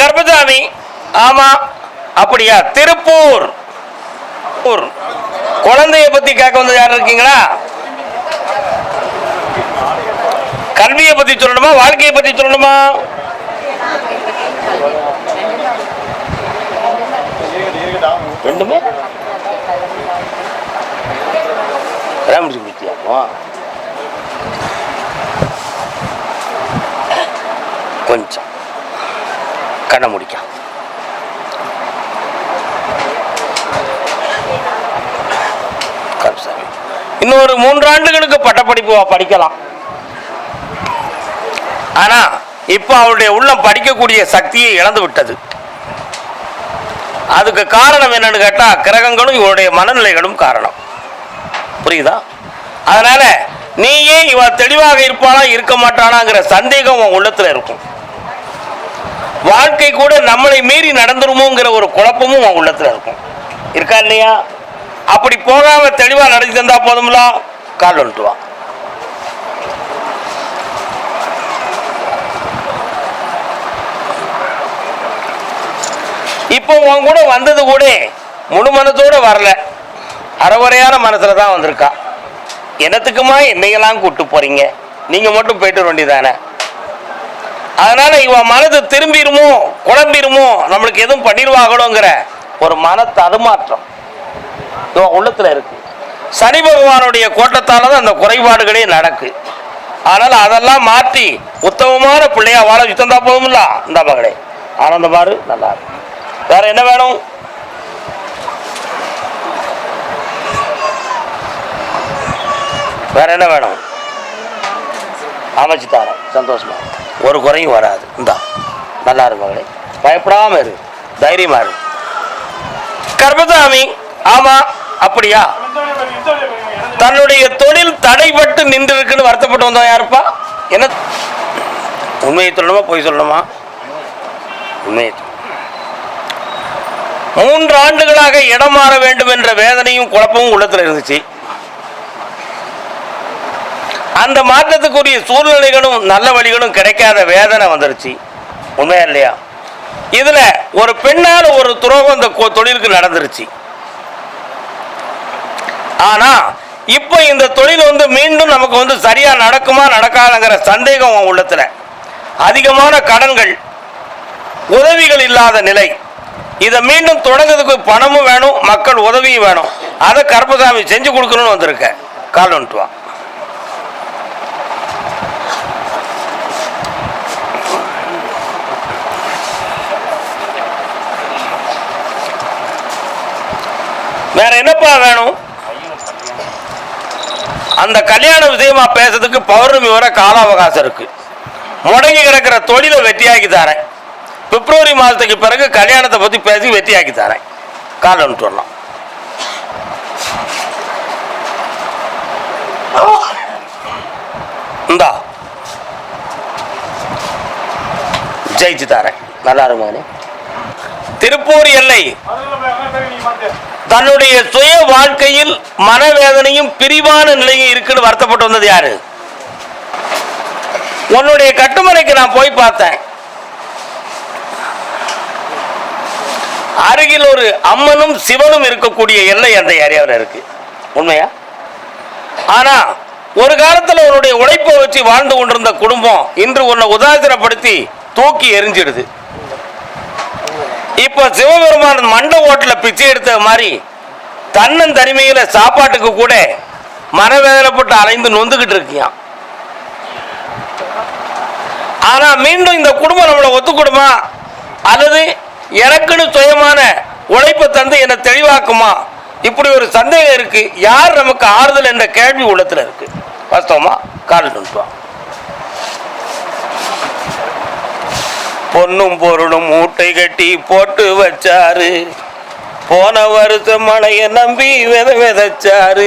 கர்பசாமி ஆமா. அப்படியா? திருப்பூர். ஊர். குழந்தைய பத்தி கேட்க வந்து யார் இருக்கீங்களா? கல்வியை பத்தி சொல்லணுமா? வாழ்க்கையை பத்தி சொல்லணுமா? ரெண்டுமே. கல்யாணம் கொஞ்சம். கண்ணை முடிக்க. இன்னொரு மூன்றாண்டுகளுக்கு பட்டப்படிப்பு படிக்கலாம். ஆனா இப்போ அவருடைய உள்ளம் படிக்கக்கூடிய சக்தியை இழந்து விட்டது. அதுக்கு காரணம் என்னன்னு கேட்டால் கிரகங்களும் இவருடைய மனநிலைகளும் காரணம். புரியுதா? அதனால நீயே இவ தெளிவாக இருப்பானா இருக்க மாட்டானாங்கிற சந்தேகம் உன் உள்ளத்தில் இருக்கும். வாழ்க்கை கூட நம்மளை மீறி நடந்துருமோங்கிற ஒரு குழப்பமும் உன் உள்ளத்தில் இருக்கும். இருக்கா இல்லையா? அப்படி போகாம தெளிவா நடத்தி தந்தா போதும்ல? கால் வந்துட்டுவான் இப்போ உன் கூட வந்தது கூட முழு மனத்தோட வரல. அறகுறையான மனசுல தான் வந்திருக்கா. என்னத்துக்குமா என்னையெல்லாம் கூப்பிட்டு போறீங்க? நீங்க மட்டும் போயிட்டு வேண்டியதானே அதனால இவன் மனது திரும்பிடுமோ குழம்பிருமோ நம்மளுக்கு எதுவும் பண்ணிடுவாங்களோங்கிற ஒரு மன தடுமாற்றம் இவன் உள்ளத்துல இருக்கு. சனி பகவானுடைய கோட்டத்தால தான் அந்த குறைபாடுகளே நடக்கு. அதனால அதெல்லாம் மாற்றி உத்தமமான பிள்ளையா வாழ சுத்தந்தா போதும்ல இந்த மகளே. ஆனந்தமாறு நல்லா இருக்கு. வேற என்ன வேணும்? வேற என்ன வேணும்? அமைச்சு தரேன் சந்தோஷமா. ஒரு குறையும் வராது. இந்தா நல்லா இருக்கு பயப்படாமல் இரு. தைரியமாக இரு. கர்மசாமி ஆமாம் அப்படியா? தன்னுடைய தொழில் தடைப்பட்டு நின்று இருக்குன்னு வருத்தப்பட்டு வந்தோம் யாருப்பா? என்ன? உண்மையை சொல்லணுமா பொய் சொல்லணுமா? உண்மையை மூன்று ஆண்டுகளாக இடம் மாற வேண்டும் என்ற வேதனையும் குழப்பமும் உள்ளத்தில் இருந்துச்சு. அந்த மாற்றத்துக்குரிய சூழ்நிலைகளும் நல்ல வழிகளும் கிடைக்காத வேதனை வந்துருச்சு. உண்மையா இல்லையா? இதுல ஒரு பெண்ணால் ஒரு துரோகம் இந்த கொ- தொழிலுக்கு நடந்துருச்சு. ஆனா இப்போ இந்த தொழில் வந்து மீண்டும் நமக்கு வந்து சரியா நடக்குமா நடக்காதுங்கிற சந்தேகம் உன் உள்ளத்துல. அதிகமான கடன்கள் உதவிகள் இல்லாத நிலை. இதை மீண்டும் தொடங்குறதுக்கு பணமும் வேணும் மக்கள் உதவியும் வேணும். அதை கருப்பசாமி செஞ்சு கொடுக்கணும்னு வந்திருக்க. கால் வந்துட்டு வேற என்னப்பா வேணும்? அந்த கல்யாண விஷயமா பேசுறதுக்கு பௌர்ணமி வரை கால அவகாசம் இருக்கு. முடங்கி கிடக்கிற தொழிலை வெட்டியாக்கி தரேன். பிப்ரவரி மாதத்துக்கு பிறகு கல்யாணத்தை பத்தி பேசி வெட்டியாக்கி தரேன். கால் வந்துட்டு வரலாம். இந்தா. ஜெயிச்சு தரேன். நல்லா இருமானே திருப்பூர் எல்லை. தன்னுடைய சுய வாழ்க்கையில் மனவேதனையும் பிரிவான நிலையும் இருக்குன்னு வருத்தப்பட்டு வந்தது யாரு? உன்னுடைய கட்டுமனைக்கு நான் போய் பார்த்தேன். அருகில் ஒரு அம்மனும் சிவனும் இருக்கக்கூடிய எல்லை அந்த ஏரியாவில் இருக்கு. உண்மையா? ஆனா ஒரு காலத்தில் உன்னுடைய உழைப்பை வச்சு வாழ்ந்து கொண்டிருந்த குடும்பம் இன்று உன்னை உதாசீனப்படுத்தி தூக்கி எரிஞ்சிடுது இப்ப சிவபெருமான் மண்ட ஓட்டுல பிச்சை எடுத்த மாதிரி தன்னன் தனிமையில சாப்பாட்டுக்கு கூட மனவேதனைப்பட்டு அலைந்து நொந்துகிட்டு இருக்கியான் ஆனா மீண்டும் இந்த குடும்பம் நம்மளை ஒத்துக்கொடுமா? அல்லது எனக்குன்னு சுயமான உழைப்பை தந்து என்னை தெளிவாக்குமா? இப்படி ஒரு சந்தேகம் இருக்கு. யார் நமக்கு ஆறுதல் என்ற கேள்வி உள்ளத்துல இருக்கு. வாஸ்தவமா கால் நுட்பம் பொன்னும் பொருளும் மூட்டை கட்டி போட்டு வச்சாரு. போன வருஷம் மழைய நம்பி வித விதைச்சாரு.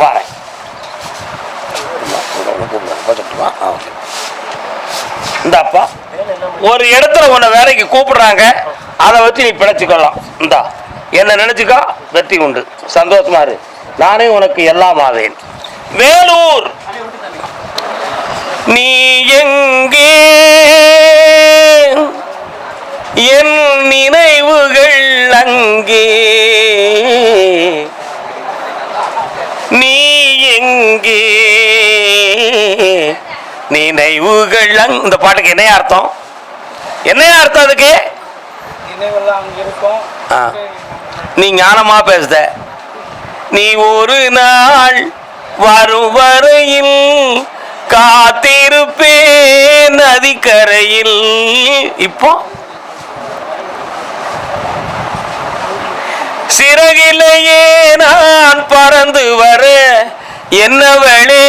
வரேன் கூப்பிடுறேன் இந்தாப்பா ஒரு இடத்துல உன்னை வேலைக்கு கூப்பிடுறாங்க. அதை வச்சு நீ பிழைச்சிக்கலாம். இந்தா என்ன நினைச்சுக்கா வெற்றி உண்டு. சந்தோஷமா இரு. நானே உனக்கு எல்லாம் ஆவேன் வேலூர். நீ எங்கே? என் நினைவுகள் அங்கே. நீ எங்கே? நினைவுகள் இந்த பாட்டுக்கு என்ன அர்த்தம்? என்ன அர்த்தம் அதுக்கு? நீ ஞானமா பேசுத. நீ ஒரு நாள் வரும் வரையில் காத்திருப்பேன் நதிக்கரையில். இப்போ? சிறகிலேயே நான் பறந்து வர என்னவளே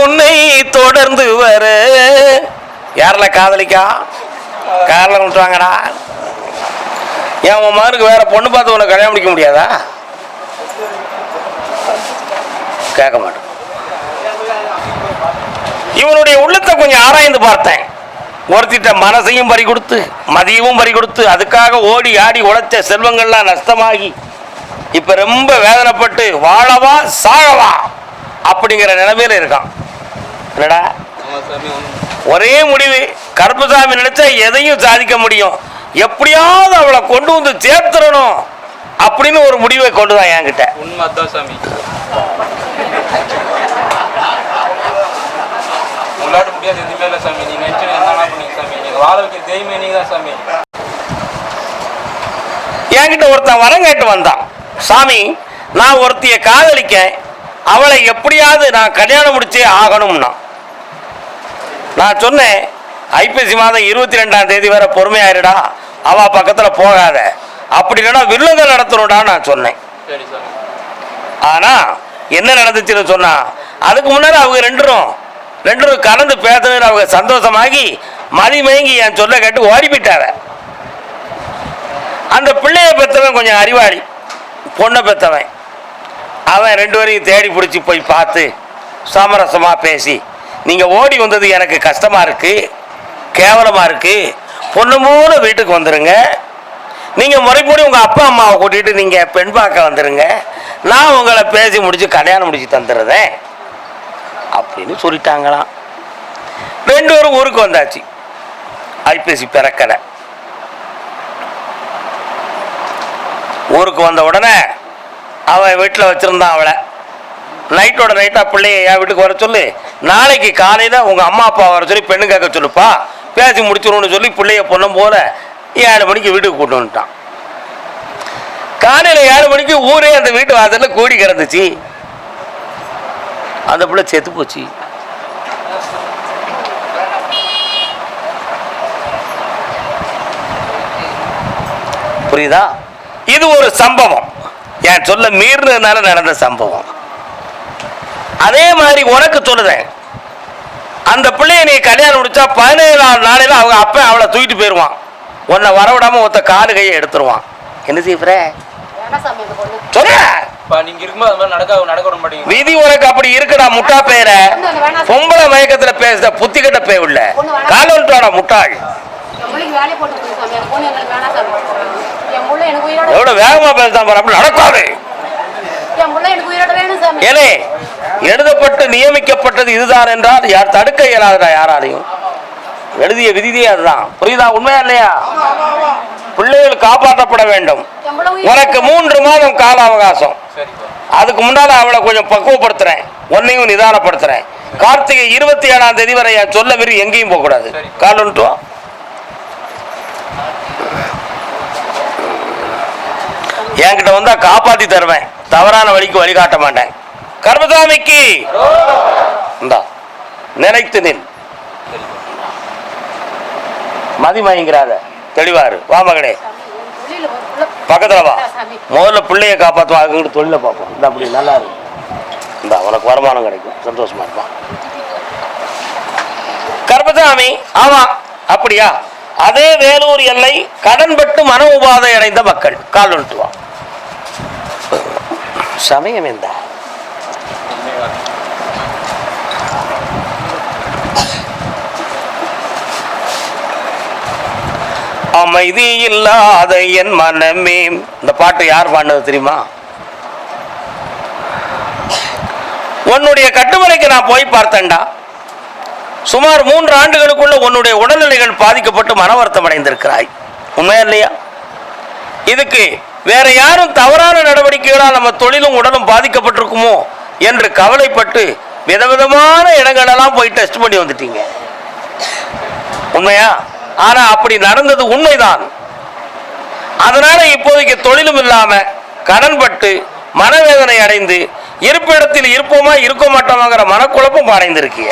உன்னை தொடர்ந்து வர. யாரில் காதலிக்கா? காரில் விட்டுவாங்கடா என் உன் மகனுக்கு வேற பொண்ணு பார்த்து உனக்கு கல்யாணம் முடிக்க முடியாதா? கேட்க மாட்டேன் இவனுடைய உள்ளத்தை கொஞ்சம் ஆராய்ந்து பார்த்தேன். ஒருத்திட்ட மனசையும் பறி கொடுத்து மதியமும் பறி கொடுத்து அதுக்காக ஓடி ஆடி உழைச்ச செல்வங்கள்லாம் நஷ்டமாகி இப்போ ரொம்ப வேதனைப்பட்டு வாழவா சாழவா அப்படிங்கிற நிலைமையில இருக்கான். என்னடா? ஒரே முடிவு கருப்பசாமி நினைச்சா எதையும் சாதிக்க முடியும். எப்படியாவது அவளை கொண்டு வந்து சேர்த்துடணும் அப்படின்னு ஒரு முடிவை கொண்டு தான் என்கிட்ட. உண்மை சாமி. உங்களாட்ட முடியாது எதுவுமே இல்லை சாமி. நீங்க நினைச்சு என்ன பண்ணீங்க சாமி. நீங்க வாழ வைக்கிற தெய்வமே நீங்க தான் சாமி. என்கிட்ட ஒருத்தன் வரம் கேட்டு வந்தான். சாமி நான் ஒருத்திய காதலிக்க அவளை எப்படியாவது நான் கல்யாணம் முடிச்சே ஆகணும்னா. நான் சொன்னேன் ஐப்பசி மாதம் இருபத்தி ரெண்டாம் தேதி வரை பொறுமையாயிருடா. அவ பக்கத்துல போகாத. அப்படி இல்லைன்னா வில்லுங்கள் நடத்தணும்டா நான் சொன்னேன். சரி சாமி. ஆனா என்ன நடந்துச்சுன்னு சொன்னா அதுக்கு முன்னாடி அவங்க ரெண்டரும் ரெண்டும் கலந்து பேசுனது அவங்க சந்தோஷமாகி மதிமயங்கி என் சொல்ல கேட்டு ஓடி அந்த பிள்ளைய பெற்றவன் கொஞ்சம் அறிவாளி பொண்ணை பெற்றவன் அவன் ரெண்டு பேரையும் தேடி பிடிச்சி போய் பார்த்து சமரசமாக பேசி நீங்கள் ஓடி வந்தது எனக்கு கஷ்டமாக இருக்குது கேவலமாக இருக்குது பொண்ணு மூணு வீட்டுக்கு வந்துடுங்க நீங்கள் முறைப்படி உங்கள் அப்பா அம்மாவை கூட்டிகிட்டு நீங்கள் பெண் பார்க்க வந்துடுங்க நான் உங்களை பேசி முடித்து கல்யாணம் முடித்து தந்துடுறேன். அப்படின்னு சொல்லிட்டாங்களாம். ரெண்டு பேரும் ஊருக்கு வந்தாச்சு. ஐப்பசி பிறக்கலை. ஊருக்கு வந்த உடனே அவன் வீட்டில் வச்சுருந்தான் அவளை. நைட்டோட நைட்டாக பிள்ளைய என் வீட்டுக்கு வர சொல்லு. நாளைக்கு காலையில் உங்கள் அம்மா அப்பா வர சொல்லி பெண்ணு கேட்க சொல்லுப்பா. பேசி முடிச்சிருவோன்னு சொல்லி பிள்ளைய பொண்ணும் போல ஏழு மணிக்கு வீட்டுக்கு கூட்டு வந்துட்டான். காலையில் ஏழு மணிக்கு ஊரே அந்த வீட்டு வாசலில் கூடி கிடந்துச்சு. அந்த பிள்ளை செத்து போச்சு. புரியுதா? இது ஒரு சம்பவம். என் சொல்ல மீறினதுனால நடந்த சம்பவம். அதே மாதிரி உனக்கு சொல்லுதேன். அந்த பிள்ளைய நீ கல்யாணம் முடிச்சா பதினேழாம் நாளையில அவங்க அப்பா அவளை தூக்கிட்டு போயிடுவான் உன்னை வரவிடாம ஒருத்த காலு கையை எடுத்துருவான். என்ன பொண்ணு. சொல்ல விதி உனக்கு அப்படி இருக்குடா முட்டா பேர பொம்பளை மயக்கத்துல பேசுத புத்தி கட்ட பே உள்ள. காலோட்டாடா முட்டாள். எவ்வளவு வேகமா பேசுதான் பாரு நடக்காது. என் பிள்ளை எனக்கு உயிரோட வேணும் சாமி. ஏனே எழுதப்பட்டு நியமிக்கப்பட்டது இதுதான் என்றால் யார் தடுக்க இயலாதடா யாராலையும்? எழுதிய விதியே அதுதான். புரியுதா உண்மையா இல்லையா? பிள்ளைகள் காப்பாற்றப்பட வேண்டும். உனக்கு மூன்று மாதம் கால அவகாசம். அதுக்கு முன்னால அவளை கொஞ்சம் பக்குவப்படுத்துறேன். உன்னையும் நிதானப்படுத்துறேன். கார்த்திகை இருபத்தி ஏழாம் தேதி வரை என் சொல்ல மீறி எங்கேயும் போக கூடாது. சரி. கால் வந்துட்டு வா. என்கிட்ட வந்தா காப்பாத்தி தருவேன். தவறான வழிக்கு வழிகாட்ட மாட்டேன். கர்மசாமிக்கு! இந்தா நினைத்து நில். மதிமயங்கிறாத தெளிவாரு. வா மகனே. சாமி, பக்கத்துல வா. முதல்ல பிள்ளைய காப்பாற்றுவோம் அதுக்கிட்ட தொழிலை பார்ப்போம். இந்த அப்படி நல்லா இருக்கும் இந்த உனக்கு வருமானம் கிடைக்கும். சந்தோஷமா இருப்பான் கர்பசாமி ஆமா. அப்படியா? அதே வேலூர் எல்லை கடன்பட்டு மன உபாதை அடைந்த மக்கள். கால் வந்துட்டு வா. சமயம் என்ன அமைதி இல்லாத என் மனமே. இந்த பாட்டு யார் பாடினது தெரியுமா? உன்னுடைய கட்டுமலைக்கு நான் போய் பார்த்தேன்டா. சுமார் மூன்று ஆண்டுகளுக்குள்ள உன்னுடைய உடல்நிலைகள் பாதிக்கப்பட்டு மன வருத்தம் அடைந்திருக்கிறாய். உண்மையா இல்லையா? இதுக்கு வேற யாரும் தவறான நடவடிக்கைகளால் நம்ம தொழிலும் உடலும் பாதிக்கப்பட்டிருக்குமோ என்று கவலைப்பட்டு விதவிதமான இடங்களெல்லாம் போய் டெஸ்ட் பண்ணி வந்துட்டீங்க. உண்மையா? ஆனா அப்படி நடந்தது உண்மைதான். அதனால இப்போதைக்கு தொழிலும் இல்லாம கடன்பட்டு மனவேதனை அடைந்து இருப்பிடத்தில் இருப்போமா இருக்க மாட்டோமாங்கிற மனக்குழப்பம் அடைந்திருக்கிய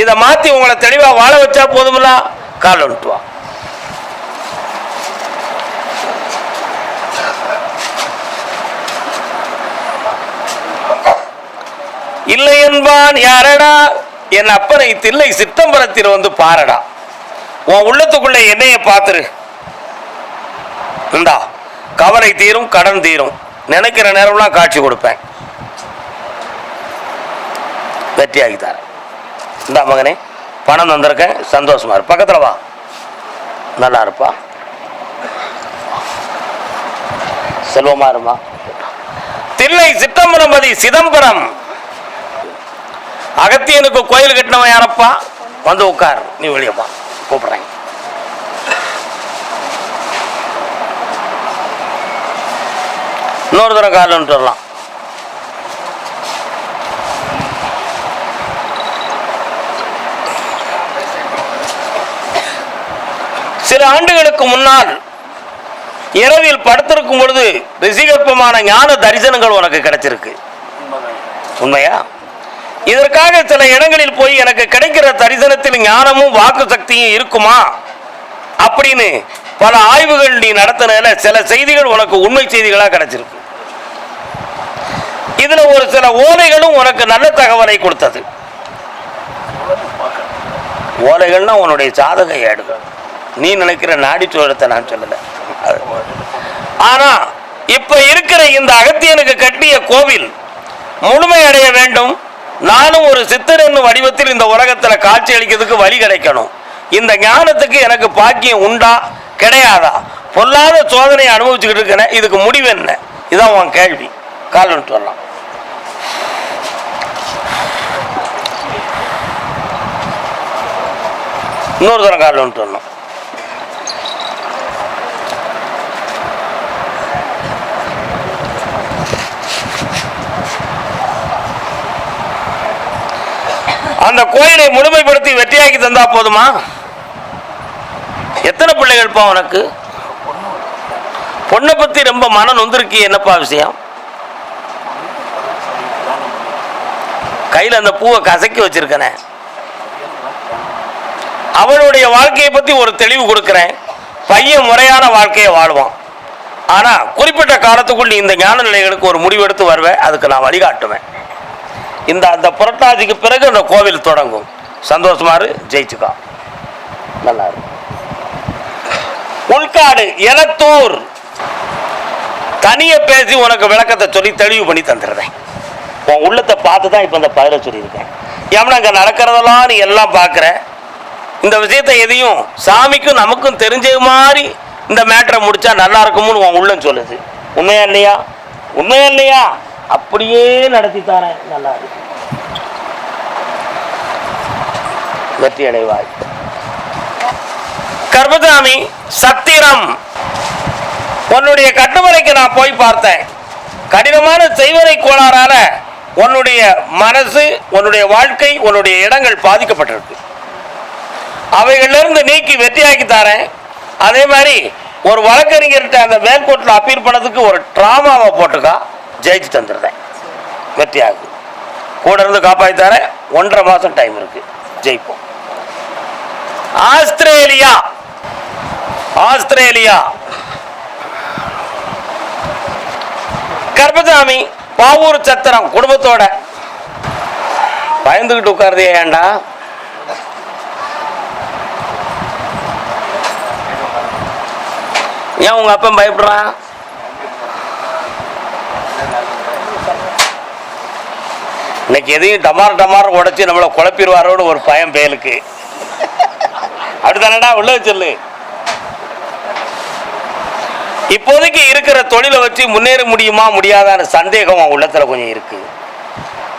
இதை மாத்தி உங்களை தெளிவா வாழ வச்சா போதுமில்ல கால் விட்டுவா இல்லை என்பான் யாரடா? என் அப்பனை தில்லை சித்தம்பரத்தில் வந்து பாரடா. உன் உள்ளத்துக்குள்ள என்னைய பார்த்துரு. இந்தா கவலை தீரும் கடன் தீரும். நினைக்கிற நேரம்லாம் காட்சி கொடுப்பேன். வெற்றியாகி தரேன் இந்தா மகனே பணம் தந்திருக்கேன் சந்தோஷமா இரு. பக்கத்தில் வா. நல்லா இருப்பா. செல்வமா இருமா. தில்லை சித்தம்பரமதி சிதம்பரம். அகத்தியனுக்கு கோயில் கட்டினவன் யாரப்பா? வந்து உட்கார். நீ வெளியப்பா கூப்பிடுறேன். இன்னொரு தடவை கால் வந்துட்டு வரலாம். சில ஆண்டுகளுக்கு முன்னால் இரவில் படுத்திருக்கும் பொழுது ரிசிகற்பமான ஞான தரிசனங்கள் உனக்கு கிடைச்சிருக்கு. உண்மையா? இதற்காக சில இடங்களில் போய் எனக்கு கிடைக்கிற தரிசனத்தில் ஞானமும் வாக்கு சக்தியும் இருக்குமா? அப்படின்னு பல ஆய்வுகள் நீ நடத்தினதுல சில செய்திகள் உனக்கு உண்மை செய்திகளாக கிடைச்சிருக்கு. இதுல ஒரு சில ஓலைகளும் உனக்கு நல்ல தகவலை கொடுத்தது. ஓலைகள்னா உன்னுடைய சாதக ஏடுகள். நீ நினைக்கிற நாடி சோழத்தை நான் சொல்லல. ஆனா இப்ப இருக்கிற இந்த அகத்தியனுக்கு கட்டிய கோவில் முழுமை அடைய வேண்டும். நானும் ஒரு சித்தர் என்னும் வடிவத்தில் இந்த உலகத்தில் காட்சி அளிக்கிறதுக்கு வழி கிடைக்கணும். இந்த ஞானத்துக்கு எனக்கு பாக்கியம் உண்டா? கிடையாதா? பொல்லாத சோதனையை அனுபவிச்சுக்கிட்டு இருக்கிறேன் இதுக்கு முடிவு என்ன? இதான் உன் கேள்வி. கால் வந்துட்டு வரலாம். இன்னொரு தரம் கால் வந்துட்டு வரணும். அந்த கோயிலை முழுமைப்படுத்தி வெற்றியாக்கி தந்தா போதுமா? எத்தனை பிள்ளைகள் இப்போ உனக்கு? பொண்ணை பற்றி ரொம்ப மன நொந்திருக்கிய என்னப்பா விஷயம்? கையில் அந்த பூவை கசக்கி வச்சிருக்கனே. அவளுடைய வாழ்க்கையை பற்றி ஒரு தெளிவு கொடுக்குறேன். பையன் முறையான வாழ்க்கையை வாழ்வான். ஆனால் குறிப்பிட்ட காலத்துக்குள் நீ இந்த ஞான நிலைகளுக்கு ஒரு முடிவெடுத்து வருவேன் அதுக்கு நான் வழிகாட்டுவேன். இந்த அந்த புரட்டாசிக்கு பிறகு அந்த கோவில் தொடங்கும். சந்தோஷமாரு ஜெயிச்சுக்கா. நல்லா இருக்கும் உள்காடு எனத்தூர் தனிய பேசி உனக்கு விளக்கத்தை சொல்லி தெளிவு பண்ணி தந்துடுறேன். உன் உள்ளத்தை பார்த்து தான் இப்போ இந்த பதில சொல்லியிருக்கேன். ஏன்னா அங்கே நடக்கிறதெல்லாம் நீ எல்லாம் பார்க்குற? இந்த விஷயத்தை எதையும் சாமிக்கும் நமக்கும் தெரிஞ்ச மாதிரி இந்த மேட்டரை முடிச்சா நல்லா இருக்கும்னு உன் உள்ளம் சொல்லுது. உண்மையா இல்லையா? உண்மையா இல்லையா? அப்படியே நடத்தி தரேன் நல்லா இருக்கு. வெற்றி அடைவாய். கர்மசாமி சத்திரம். உன்னுடைய கட்டுமலைக்கு நான் போய் பார்த்தேன். கடினமான செய்வரை கோளாறால உன்னுடைய மனசு உன்னுடைய வாழ்க்கை உன்னுடைய இடங்கள் பாதிக்கப்பட்டிருக்கு. அவைகளிலிருந்து நீக்கி வெற்றியாக்கி தரேன். அதே மாதிரி ஒரு வழக்கறிஞர்கிட்ட அந்த மேல்கோட்டில் அப்பீல் பண்ணதுக்கு ஒரு ட்ராமாவை போட்டுக்கா ஜெயிச்சு தந்துடுறேன். வெற்றியாகு கூட இருந்து காப்பாற்றி ஒன்றரை மாதம் டைம் இருக்கு. ஜெயிப்போம். ஆஸ்திரேலியா. ஆஸ்திரேலியா. கர்பசாமி பாவூர் சத்திரம் குடும்பத்தோட. பயந்துகிட்டு உட்காருதே ஏண்டா? ஏன் உங்க அப்பன் பயப்படுறான்? இன்னைக்கு எதையும் டமார் டமார் உடைச்சு நம்மளை குழப்பிடுவாரோன்னு ஒரு பயம் பயலுக்கு அப்படித்தானடா உள்ள சொல்லு இப்போதைக்கு இருக்கிற தொழிலை வச்சு முன்னேற முடியுமா முடியாதான்னு சந்தேகம் உன் உள்ளத்துல கொஞ்சம் இருக்கு.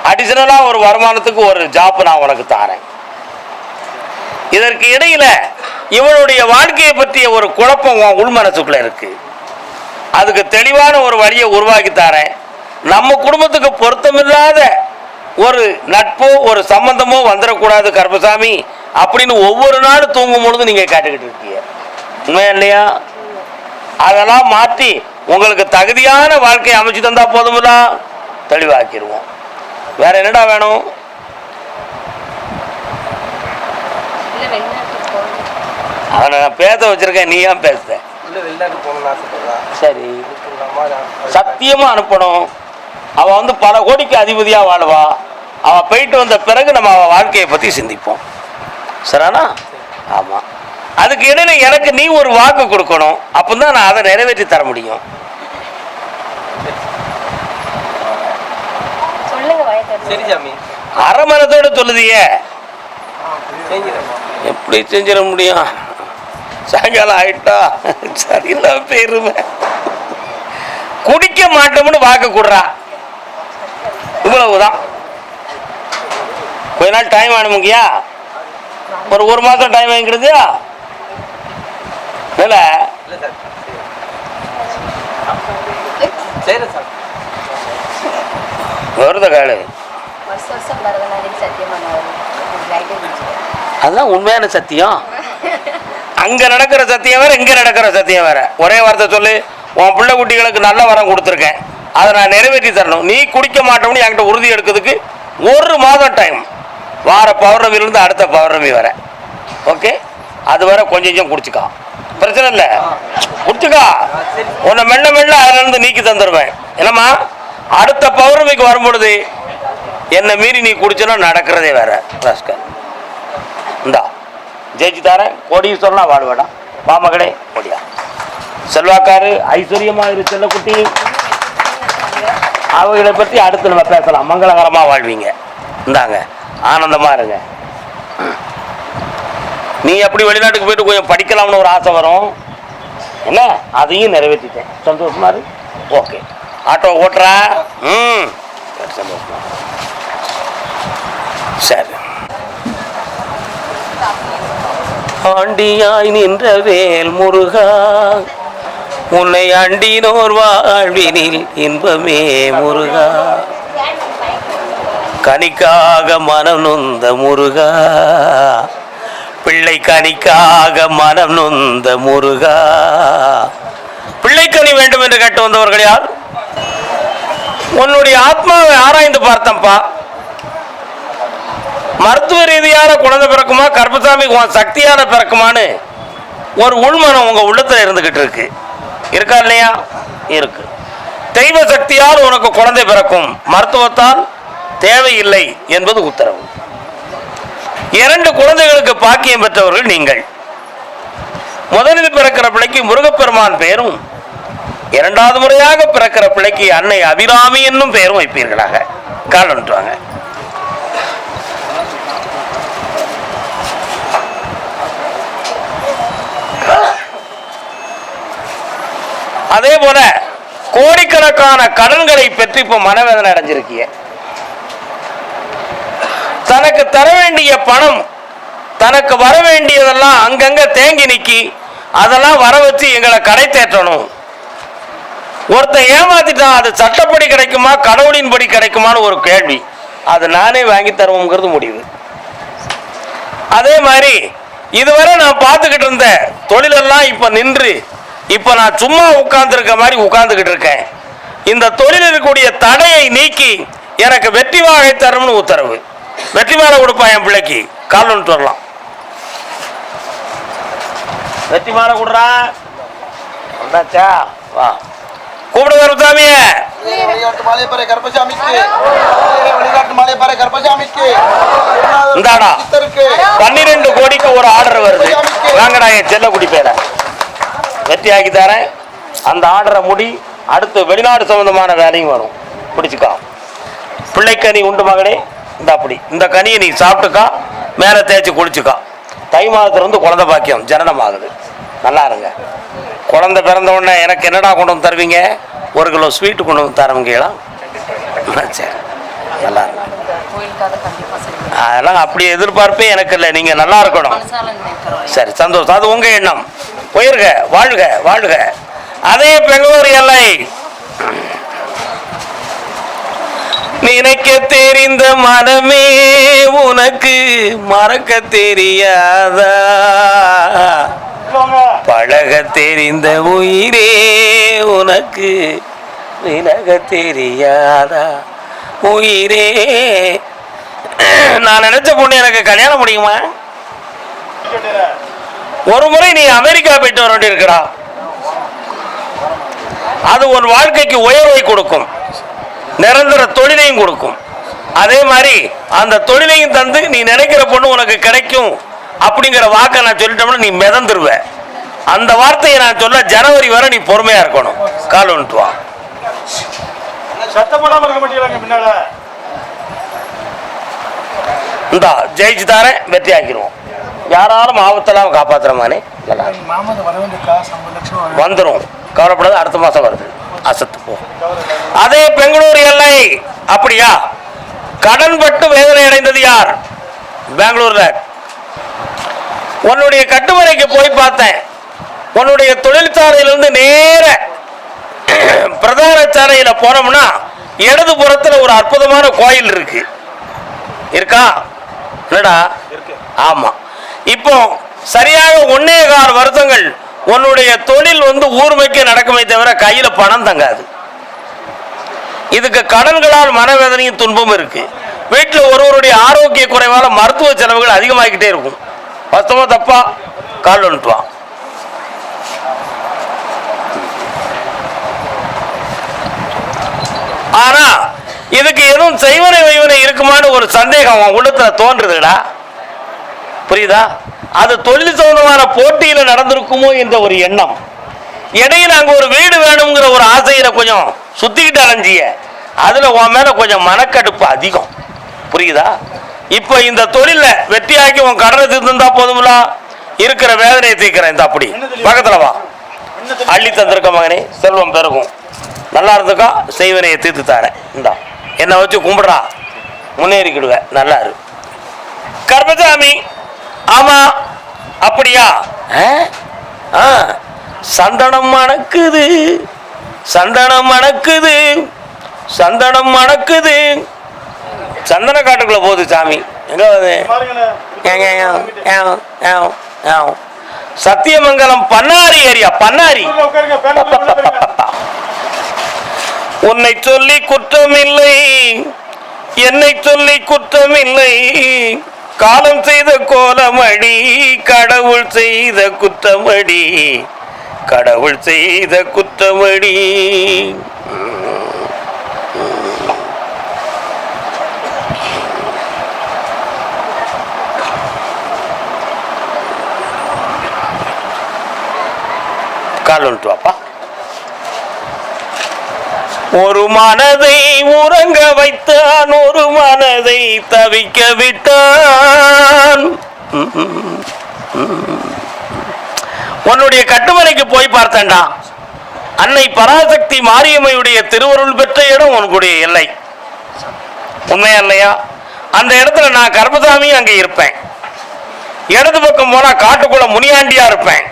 அடிஷனலா ஒரு வருமானத்துக்கு ஒரு ஜாப் நான் உனக்கு தாரேன். இதற்கு இடையில இவனுடைய வாழ்க்கையை பற்றிய ஒரு குழப்பம் உன் உள்மனசுக்குள்ள இருக்கு. அதுக்கு தெளிவான ஒரு வழியை உருவாக்கி தாரேன். நம்ம குடும்பத்துக்கு பொருத்தமில்லாத ஒரு நட்போ ஒரு சம்பந்தமோ வந்துடக்கூடாது கருப்பசாமி. அப்படின்னு ஒவ்வொரு நாளும் தூங்கும் பொழுது நீங்க கேட்டுக்கிட்டு இருக்கீங்க. உண்மையா இல்லையா? அதெல்லாம் மாற்றி உங்களுக்கு தகுதியான வாழ்க்கையை அமைச்சு தந்தா போதுமில்ல தெளிவாக்கிடுவோம். வேற என்னடா வேணும்? அவனை நான் பேச வச்சிருக்கேன் நீ ஏன் பேசுற? சரி. உங்க அம்மா நான் சத்தியமா அனுப்பணும். அவ வந்து பல கோடிக்கு அதிபதியா வாழ்வா. அவ போயிட்டு வந்த பிறகு நம்ம அவ வாழ்க்கையை பத்தி சிந்திப்போம். சரிண்ணா ஆமா. அதுக்கு இடையில எனக்கு நீ ஒரு வாக்கு கொடுக்கணும். அப்பதான் நான் அதை நிறைவேற்றி தர முடியும். சொல்லுங்க வயக்கரு சரி சாமி. அரை மனத்தோட சொல்லுதியே. எப்படி செஞ்சிட முடியும்? சாயங்காலம் ஆயிட்டா? சரியில்லாம போயிருவேன் குடிக்க மாட்டோம்னு வாக்கு கொடுறா. இவ்வளவுதான் கொஞ்ச நாள் டைம் வேணுமுங்கய்யா ஒரு ஒரு மாதம் டைம் வாங்கிக்கிடுதியா இல்லை வருத குடிச்சிட்டேன் அதுதான் உண்மையான சத்தியம். அங்க நடக்கிற சத்தியம் வேற இங்க நடக்கிற சத்தியம் வேற. ஒரே வார்த்தை சொல்லு. உன் பிள்ளை குட்டிகளுக்கு நல்ல வரம் கொடுத்துருக்கேன். அதை நான் நிறைவேற்றி தரணும். நீ குடிக்க மாட்டோம்னு என்கிட்ட உறுதி எடுக்கிறதுக்கு ஒரு மாதம் டைம் வார பௌர்ணமியிலேருந்து அடுத்த பௌர்ணமி வர. ஓகே அது வர கொஞ்சம் கொஞ்சம் குடிச்சுக்கா. பிரச்சனை இல்லை. குடிச்சுக்கா. உன்னை மெல்ல மெல்ல அதுல இருந்து நீக்கி தந்துடுவேன் என்னம்மா? அடுத்த பௌர்ணமிக்கு வரும்பொழுது என்னை மீறி நீ குடிச்சனா நடக்கிறதே வேற. ராஸ்கல் இந்தா. ஜெயிச்சு தரேன். சொன்னால் வாழ்வேடா. வா மகளே. செல்வாக்காரு ஐஸ்வர்யமா இரு செல்லக்குட்டி. அவைகளை பற்றி அடுத்து நம்ம பேசலாம். மங்களகரமாக வாழ்வீங்க. இந்தாங்க ஆனந்தமாக இருங்க. ம். நீ எப்படி வெளிநாட்டுக்கு போயிட்டு கொஞ்சம் படிக்கலாம்னு ஒரு ஆசை வரும். என்ன? அதையும் நிறைவேற்றிட்டேன். சந்தோஷமா இரு. ஓகே. ஆட்டோ ஓட்டுறா. ம். சந்தோஷமா சரி. ஆண்டியாய் நின்ற வேல் முருகா உன்னை அண்டினோர் வாழ்வினில் இன்பமே முருகா. கனிக்காக மனம் நொந்த முருகா. பிள்ளை கனிக்காக மனம் நொந்த முருகா. பிள்ளை கனி வேண்டும் என்று கேட்டு வந்தவர்கள் யார்? உன்னுடைய ஆத்மாவை ஆராய்ந்து பார்த்தம்பா. மருத்துவ ரீதியான குழந்தை பிறக்குமா கர்ப்பசாமி சக்தியான பிறக்குமான்னு ஒரு உள்மனம் உங்க உள்ளத்துல இருந்துகிட்டு இருக்கு. இருக்கா இல்லையா? இருக்கு. தெய்வ சக்தியால் உனக்கு குழந்தை பிறக்கும். மருத்துவத்தால் தேவையில்லை என்பது உத்தரவு. இரண்டு குழந்தைகளுக்கு பாக்கியம் பெற்றவர்கள் நீங்கள். முதலில் பிறக்கிற பிள்ளைக்கு முருகப்பெருமான் பெயரும் இரண்டாவது முறையாக பிறக்கிற பிள்ளைக்கு அன்னை அபிராமி என்னும் பெயரும் வைப்பீர்களாக. காலன்றாங்க அதே போல கோடிக்கணக்கான கடன்களை பெற்று இப்ப மனவேதனை அடைஞ்சிருக்கிய. தனக்கு தர வேண்டிய பணம் தனக்கு வர வேண்டியதெல்லாம் அங்கங்க தேங்கி நிக்கி அதெல்லாம் வர வச்சு எங்களை கடை தேற்றணும். ஒருத்தன் ஏமாத்திட்டான் அது சட்டப்படி கிடைக்குமா கடவுளின் படி கிடைக்குமான்னு ஒரு கேள்வி. அது நானே வாங்கி தருவோங்கிறது முடிவு. அதே மாதிரி இதுவரை நான் பார்த்துக்கிட்டு இருந்த தொழிலெல்லாம் இப்போ நின்று இப்ப நான் சும்மா உட்கார்ந்துருக்க மாதிரி உட்கார்ந்துக்கிட்டு இருக்கேன். இந்த தொழில் இருக்கக்கூடிய தடையை நீக்கி எனக்கு வெற்றி வாகை தரணும்னு உத்தரவு. வெற்றி மாலை கொடுப்பான் என் பிள்ளைக்கு. கால் ஒன்று வரலாம். வெற்றி மாலை கொடுறா. வந்தாச்சா? வா. கூப்பிடு கருசாமிய வழிகாட்டு மாலையப்பறை கருப்பசாமிக்கு. வழிகாட்டு மாலையப்பறை கருப்பசாமிக்கு. இந்தாடா. சித்தருக்கு. பன்னிரெண்டு கோடிக்கு ஒரு ஆர்டர் வருது. வாங்கடா என் செல்லக்குடி பேரை வெற்றி ஆக்கி தரேன். அந்த ஆர்டரை முடி அடுத்து வெளிநாடு சம்பந்தமான வேலையும் வரும். பிடிச்சுக்கா. பிள்ளைக்கனி உண்டு மகனே இந்த அப்படி இந்த கனியை நீ சாப்பிட்டுக்கா மேலே தேய்ச்சி குளிச்சுக்கா. தை மாதத்துல இருந்து குழந்தை பாக்கியம் ஜனனம் ஆகுது நல்லா இருங்க. குழந்தை பிறந்த உடனே எனக்கு என்னடா கொண்டு வந்து தருவீங்க? ஒரு கிலோ ஸ்வீட்டு கொண்டு வந்து தரவங்களா சரி. நல்லா அதெல்லாம் அப்படி எதிர்பார்ப்பே எனக்கு இல்லை. நீங்கள் நல்லா இருக்கணும். சரி சந்தோஷம். அது உங்க எண்ணம். போயிருங்க வாழ்க வாழ்க அதே பெங்களூர் எல்லை. நினைக்க தெரிந்த மனமே உனக்கு மறக்க தெரியாதா? பழக தெரிந்த உயிரே உனக்கு விலக தெரியாதா? உயிரே. நான் நினைச்ச பொண்ணு எனக்கு கல்யாணம் முடியுமா? ஒரு முறை நீ அமெரிக்கா போயிட்டு வர வேண்டியிருக்கடா அது உன் வாழ்க்கைக்கு உயர்வை கொடுக்கும். நிரந்தர தொழிலையும் கொடுக்கும். அதே மாதிரி அந்த தொழிலையும் தந்து நீ நினைக்கிற பொண்ணு உனக்கு கிடைக்கும் அப்படிங்கிற வாக்கை நான் சொல்லிட்டோம்னா நீ மிதந்துருவ. அந்த வார்த்தையை நான் சொல்ல ஜனவரி வரை நீ பொறுமையா இருக்கணும். கால் வந்துட்டு வா. இந்தா ஜெயிச்சு தாரேன் வெற்றி ஆக்கிடுவோம். யாராலும் ஆபத்தெல்லாம் காப்பாத்துறமானே? நல்லா. வந்துடும் கவலைப்படாத அடுத்த மாசம் வருது. அசத்து போ. அதே பெங்களூர் எல்லை. அப்படியா? கடன்பட்டு வேதனை அடைந்தது யார்? பெங்களூர்ல. உன்னுடைய கட்டுமனைக்கு போய் பார்த்தேன். உன்னுடைய தொழிற்சாலையிலிருந்து நேர பிரதான சாலையில போனோம்னா இடது புறத்துல ஒரு அற்புதமான கோயில் இருக்கு. இருக்கா? என்னடா? ஆமா. இப்போ சரியாக ஒன்னே கால் வருஷங்கள் உன்னுடைய தொழில் வந்து ஊர்மைக்கு நடக்குமே தவிர கையில பணம் தங்காது. இதுக்கு கடன்களால் மனவேதனையும் துன்பமும் இருக்கு. வீட்டில் ஒருவருடைய ஆரோக்கிய குறைவால மருத்துவ செலவுகள் அதிகமாகிக்கிட்டே இருக்கும். வாஸ்தவமா தப்பா? கால் வந்துட்டு ஆனா இதுக்கு எதுவும் செய்வனை வைவனை இருக்குமான்னு ஒரு சந்தேகம் உன் உள்ளத்துல தோன்றுதுடா. புரியுதா? அது தொழில் சம்பந்தமான போட்டியில நடந்திருக்குமோ என்ற ஒரு எண்ணம். இடையில அங்க ஒரு வீடு வேணுங்கிற ஒரு ஆசையில கொஞ்சம் சுத்திக்கிட்டு அலைஞ்சிய. அதுல உன் மேல கொஞ்சம் மனக்கடுப்பு அதிகம். புரியுதா? இப்போ இந்த தொழில வெற்றியாக்கி உன் கடனை தீர்ந்துருந்தா போதுங்களா இருக்கிற வேதனையை தீர்க்கிறேன். இந்த அப்படி. பக்கத்துல வா. அள்ளி தந்திருக்க மகனே செல்வம் பெருகும். நல்லா இருந்துக்கா? செய்வனையை தீர்த்து தரேன். இந்தா. என்னை வச்சு கும்பிடுறா. முன்னேறிக்கிடுவேன் நல்லா இரு. கர்மசாமி ஆமா அப்படியா? ஆ? ஆ சந்தனம் மணக்குது சந்தனம் மணக்குது சந்தனம் மணக்குது. சந்தன காட்டுக்குள்ள போகுது சாமி. எங்க ஏங்க. சத்தியமங்கலம் பன்னாரி ஏரியா பன்னாரி. உன்னை சொல்லி குற்றமில்லை என்னை சொல்லி குற்றமில்லை. காலம் செய்த கோலமடி கடவுள் செய்த குத்தமடி கடவுள் செய்த குத்தமடி. கால் வந்துட்டு வாப்பா ஒரு மனதை உறங்க வைத்தான் ஒரு மனதை தவிக்க விட்டான். உன்னுடைய கட்டுமனைக்கு போய் பார்த்தேன்டா. அன்னை பராசக்தி மாரியம்மையுடைய திருவருள் பெற்ற இடம் உனக்குடைய எல்லை உண்மையா இல்லையா? அந்த இடத்துல நான் கர்மசாமி அங்கே இருப்பேன். இடது பக்கம் போனால் காட்டுக்குள்ள முனியாண்டியா இருப்பேன்.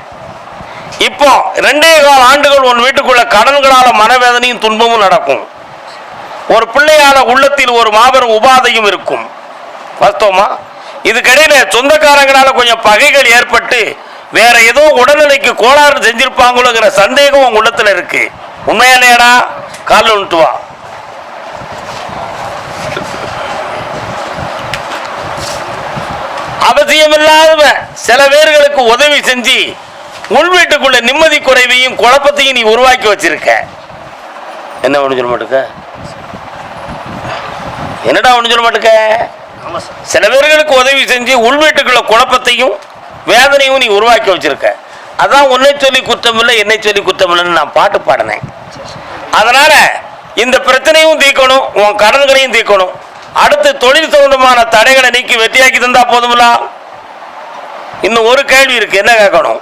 இப்போ ரெண்டே கால ஆண்டுகள் உன் வீட்டுக்குள்ள கடன்களால மனவேதனையும் துன்பமும் நடக்கும். ஒரு பிள்ளையால உள்ளத்தில் ஒரு மாபெரும் உபாதையும் இருக்கும். வாஸ்தவமா? இதுக்கிடையில சொந்தக்காரங்களால கொஞ்சம் பகைகள் ஏற்பட்டு வேற ஏதோ உடல்நிலைக்கு கோளாறு செஞ்சிருப்பாங்களோங்கிற சந்தேகம் உங்க உள்ளத்துல இருக்கு. உண்மையா இல்லையாடா காலில் விட்டு வா. அவசியமில்லாதவன் சில பேர்களுக்கு உதவி செஞ்சு உள் வீட்டுக்குள்ள நிம்மதி குறைவையும் குழப்பத்தையும் நீ உருவாக்கி வச்சிருக்க. என்ன ஒண்ணு சொல்ல மாட்டுக்க? என்னடா ஒண்ணு சொல்ல மாட்டுக்க? சில பேர்களுக்கு உதவி செஞ்சு உள் வீட்டுக்குள்ள குழப்பத்தையும் வேதனையும் நீ உருவாக்கி வச்சிருக்க. அதான் உன்னை சொல்லி குற்றமில்லை என்னை சொல்லி குற்றமில்லைன்னு நான் பாட்டு பாடினேன். அதனால இந்த பிரச்சனையும் தீர்க்கணும் உன் கடன்களையும் தீர்க்கணும். அடுத்து தொழில் சம்பந்தமான தடைகளை நீக்கி வெற்றியாக்கி தந்தா போதுமில்ல? இன்னும் ஒரு கேள்வி இருக்கு என்ன கேட்கணும்?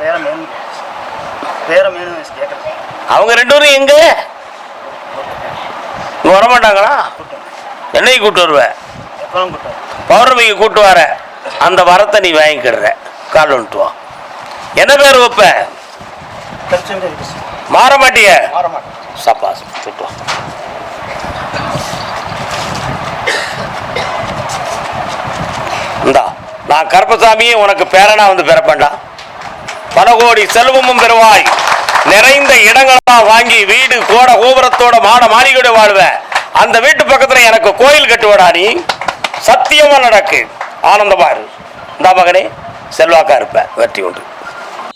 வேற மேலும் வேற மேலும் கேட்கறேன் அவங்க ரெண்டு பேரும் எங்க? இங்க வர மாட்டாங்களா என்னைக்கு கூட்டு வருவ? எப்பவும் கூட்டம் பௌர்ணமிக்கு கூட்டு வர. அந்த வரத்தை நீ வாங்கிக்கிடுற. கால் வந்துட்டு வா. என்ன பேர் வைப்ப? மாற மாட்டிய சப்பாஸ் சுட்டு இந்தா நான் கருப்பசாமியே உனக்கு பேரனா வந்து பிறப்பேன்டா. பல கோடி செல்வமும் பெறுவாய். நிறைந்த இடங்களெல்லாம் வாங்கி வீடு கோட கோபுரத்தோட மாட மாளிகையோட வாழ்வேன் அந்த வீட்டு பக்கத்துல எனக்கு கோயில் கட்டுவடா நீ. சத்தியமா நடக்கு. ஆனந்தமா இரு. இந்த மகனே செல்வாக்கா இருப்ப வெற்றி உண்டு.